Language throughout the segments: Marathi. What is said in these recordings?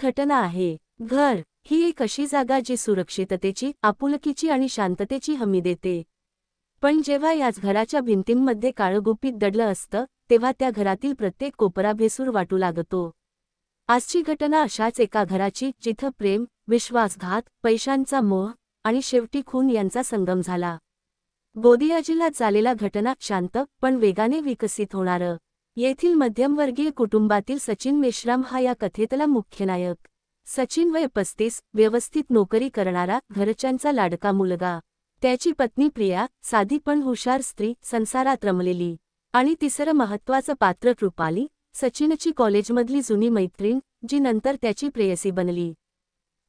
घटना आहे. घर ही एक अशी जागा जी सुरक्षिततेची आपुलकीची आणि शांततेची हमी देते. पण जेव्हा याच घराच्या भिंतींमध्ये काळगुपीत दडलं असतं तेव्हा त्या घरातील प्रत्येक कोपरा भेसूर वाटू लागतो. आजची घटना अशाच एका घराची जिथं प्रेम विश्वासघात पैशांचा मोह आणि शेवटी खून यांचा संगम झाला. गोदिया जिल्ह्यात झालेला घटना शांत पण वेगाने विकसित होणारं. येथील मध्यमवर्गीय कुटुंबातील सचिन मेश्राम हा या कथेतला मुख्य नायक. सचिन वय पस्तीस व्यवस्थित नोकरी करणारा घरच्यांचा लाडका मुलगा. त्याची पत्नी प्रिया साधी पण हुशार स्त्री संसारात रमलेली. आणि तिसरं महत्वाचं पात्र कृपाली सचिनची कॉलेजमधली जुनी मैत्रीण जी नंतर त्याची प्रेयसी बनली.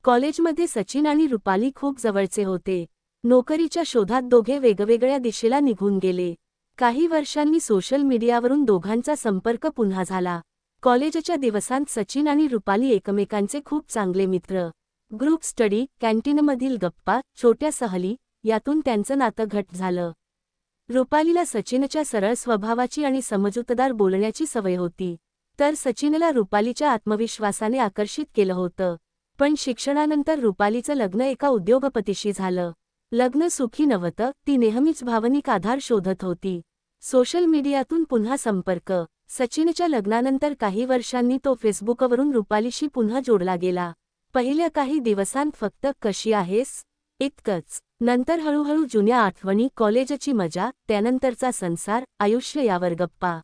कॉलेजमध्ये सचिन आणि रुपाली खूप जवळचे होते. नोकरीच्या शोधात दोघे वेगवेगळ्या दिशेला निघून गेले. काही वर्षांनी सोशल मीडियावरून दोघांचा संपर्क पुन्हा झाला. कॉलेजच्या दिवसांत सचिन आणि रुपाली एकमेकांचे खूप चांगले मित्र. ग्रुप स्टडी कॅन्टीनमधील गप्पा छोट्या सहली यातून त्यांचं नातं घट झालं. रुपालीला सचिनच्या सरळ स्वभावाची आणि समजूतदार बोलण्याची सवय होती. तर सचिनला रुपालीच्या आत्मविश्वासाने आकर्षित केलं होतं. पण शिक्षणानंतर रुपालीचं लग्न एका उद्योगपतीशी झालं. लग्न सुखी नव्हतं ती नेहमीच भावनिक आधार शोधत होती. सोशल मीडियातून पुन्हा संपर्क. सचिनच्या लग्नानंतर काही वर्षांनी तो फेसबुकवरून रुपालीशी पुन्हा जोडला गेला. पहिल्या काही दिवसांत फक्त कशी आहेस इतकंच. नंतर हळूहळू जुन्या आठवणी कॉलेजची मजा त्यानंतरचा संसार आयुष्य यावर गप्पा.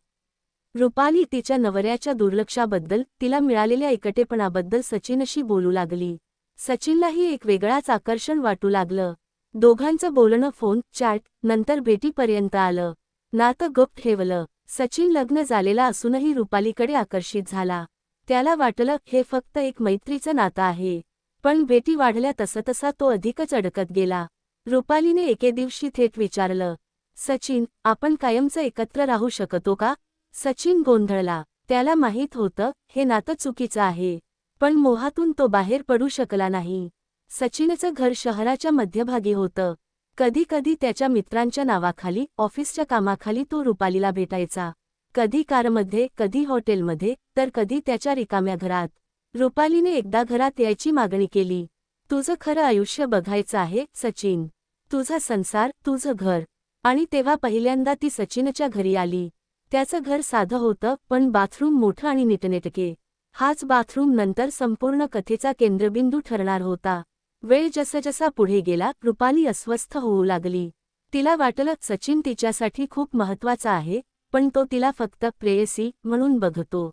रुपाली तिच्या नवऱ्याच्या दुर्लक्षाबद्दल तिला मिळालेल्या एकटेपणाबद्दल सचिनशी बोलू लागली. सचिनलाही एक वेगळाच आकर्षण वाटू लागलं. दोघांचं बोलणं फोन चॅट नंतर भेटीपर्यंत आलं. नातं गुप्त ठेवलं. सचिन लग्न झालेला असूनही रुपालीकडे आकर्षित झाला. त्याला वाटलं हे फक्त एक मैत्रीचं नातं आहे. पण भेटी वाढल्या तसं तसा तो अधिकच अडकत गेला. रुपालीने एके दिवशी थेट विचारलं सचिन आपण कायमचं एकत्र राहू शकतो का? सचिन गोंधळला. त्याला माहीत होतं हे नातं चुकीचं आहे. पण मोहातून तो बाहेर पडू शकला नाही. सचिनचं घर शहराच्या मध्यभागी होतं. कधी कधी त्याच्या मित्रांच्या नावाखाली ऑफिसच्या कामाखाली तो रुपालीला भेटायचा. कधी कारमध्ये कधी हॉटेलमध्ये तर कधी त्याच्या रिकाम्या घरात. रुपालीने एकदा घरात यायची मागणी केली. तुझं खरं आयुष्य बघायचं आहे सचिन. तुझा संसार तुझं घर. आणि तेव्हा पहिल्यांदा ती सचिनच्या घरी आली. त्याचं घर साधं होतं पण बाथरूम मोठं आणि नीटनेटके. हाच बाथरूम नंतर संपूर्ण कथेचा केंद्रबिंदू ठरणार होता. वेळ जसजसा पुढे गेला कृपाली अस्वस्थ होऊ लागली. तिला वाटलं सचिन तिच्यासाठी खूप महत्त्वाचा आहे पण तो तिला फक्त प्रेयसी म्हणून बघतो.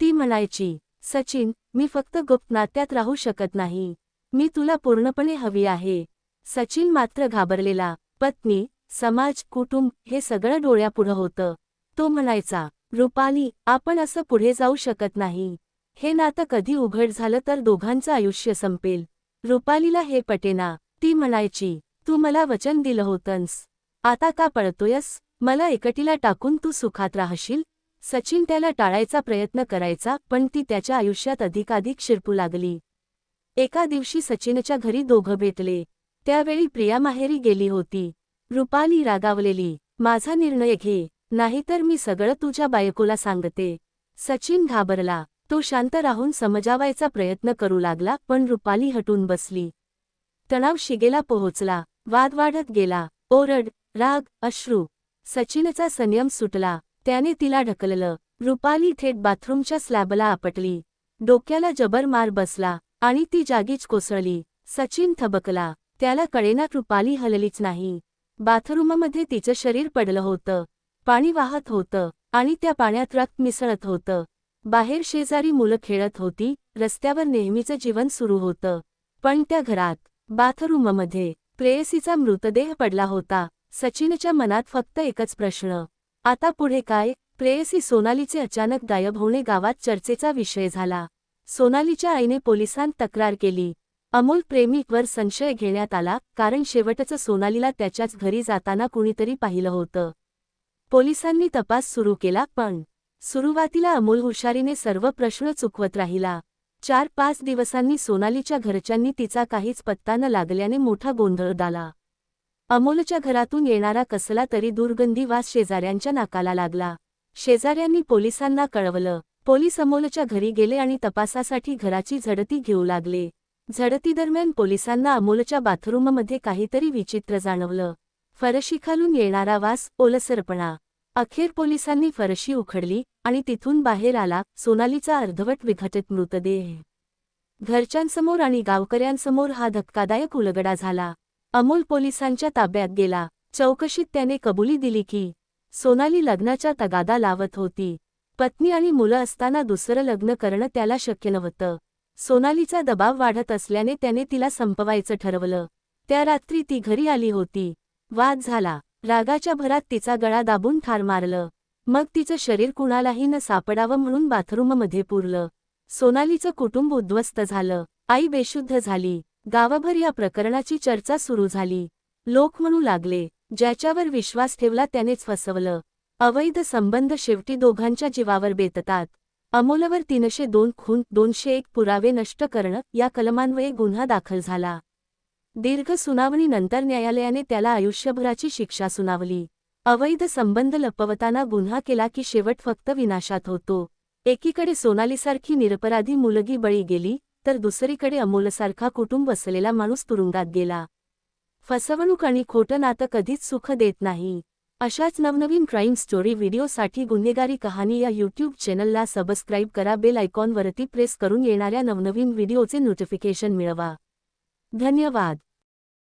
ती म्हणायची सचिन मी फक्त गुप्तनात्यात राहू शकत नाही. मी तुला पूर्णपणे हवी आहे. सचिन मात्र घाबरलेला पत्नी समाज कुटुंब हे सगळं डोळ्यापुढं होतं. तो म्हणायचा रुपाली आपण असं पुढे जाऊ शकत नाही. हे नातं कधी उघड झालं तर दोघांचं आयुष्य संपेल. रुपालीला हे पटेना ती म्हणायची तू मला वचन दिलं होतंस. आता का पळतोयस? मला एकटीला टाकून तू सुखात राहशील? सचिन त्याला टाळायचा प्रयत्न करायचा पण ती त्याच्या आयुष्यात अधिकाधिक शिरपू लागली. एका दिवशी सचिनच्या घरी दोघं भेटले. त्यावेळी प्रिया माहेरी गेली होती. रुपाली रागावलेली माझा निर्णय घे नाहीतर मी सगळं तुझ्या बायकोला सांगते. सचिन घाबरला. तो शांत राहून समजावायचा प्रयत्न करू लागला पण रुपाली हटून बसली. तणाव शिगेला पोहोचला. वाद वाढत गेला. ओरड राग अश्रू. सचिनचा संयम सुटला. त्याने तिला ढकललं. रुपाली थेट बाथरूमच्या स्लॅबला आपटली. डोक्याला जबर मार बसला आणि ती जागीच कोसळली. सचिन थबकला. त्याला कळेना रुपाली हललीच नाही. बाथरूममध्ये तिचं शरीर पडलं होतं. पाणी वाहत होतं आणि त्या पाण्यात रक्त मिसळत होतं. बाहेर शेजारी मुलं खेळत होती रस्त्यावर नेहमीचं जीवन सुरू होतं. पण त्या घरात बाथरूममध्ये प्रेयसीचा मृतदेह पडला होता. सचिनच्या मनात फक्त एकच प्रश्न. आता पुढे काय? प्रेयसी सोनालीचे अचानक गायब होणे गावात चर्चेचा विषय झाला. सोनालीच्या आईने पोलिसांत तक्रार केली. अमोल प्रेमिकवर संशय घेण्यात आला कारण शेवटचं सोनालीला त्याच्याच घरी जाताना कुणीतरी पाहिलं होतं. पोलिसांनी तपास सुरू केला पण सुरुवातीला अमोल हुशारीने सर्व प्रश्न चुकवत राहिला. चार पाच दिवसांनी सोनालीच्या घरच्यांनी तिचा काहीच पत्ता न लागल्याने मोठा गोंधळ दाला अमोलच्या घरातून येणारा कसला तरी दुर्गंधी वास शेजाऱ्यांच्या नाकाला लागला. शेजाऱ्यांनी पोलिसांना कळवलं. पोलीस अमोलच्या घरी गेले आणि तपासासाठी घराची झडती घेऊ लागले. झडतीदरम्यान पोलिसांना अमोलच्या बाथरूममध्ये काहीतरी विचित्र जाणवलं. फरशीखालून येणारा वास ओलसरपणा. अखेर पोलिसांनी फरशी उखडली आणि तिथून बाहेर आला सोनालीचा अर्धवट विघटित मृतदेह. घरच्यांसमोर आणि गावकऱ्यांसमोर हा धक्कादायक उलगडा झाला. अमोल पोलिसांच्या ताब्यात गेला. चौकशीत त्याने कबुली दिली की सोनाली लग्नाच्या तगादा लावत होती. पत्नी आणि मुलं असताना दुसरं लग्न करणं त्याला शक्य नव्हतं. सोनालीचा दबाव वाढत असल्याने त्याने तिला संपवायचं ठरवलं. त्या रात्री ती घरी आली होती. वाद झाला. रागाच्या भरात तिचा गळा दाबून ठार मारलं. मग तिचं शरीर कुणालाही न सापडावं म्हणून बाथरूममध्ये पुरलं. सोनालीचं कुटुंब उद्ध्वस्त झालं. आई बेशुद्ध झाली. गावाभर या प्रकरणाची चर्चा सुरू झाली. लोक म्हणू लागले ज्याच्यावर विश्वास ठेवला त्यानेच फसवलं. अवैध संबंध शेवटी दोघांच्या जीवावर बेततात. अमोलवर तीनशे दोन खून दोनशे एक पुरावे नष्ट करणं या कलमान्वये गुन्हा दाखल झाला. दीर्घ सुनावणीनंतर न्यायालयाने त्याला आयुष्यभराची शिक्षा सुनावली. अवैध संबंध लपवताना गुन्हा केला की शेवट फक्त विनाशात होतो. एकीकडे सोनालीसारखी निरपराधी मुलगी बळी गेली तर दुसरीकडे अमोलसारखा कुटुंब असलेला माणूस तुरुंगात गेला. फसवणूक आणि खोटं नातं कधीच सुख देत नाही. अशाच नवनवीन क्राईम स्टोरी व्हिडिओसाठी गुन्हेगारी कहाणी या यूट्यूब चॅनलला सबस्क्राईब करा बेल आयकॉनवरती प्रेस करून येणाऱ्या नवनवीन व्हिडिओचे नोटिफिकेशन मिळवा. धन्यवाद.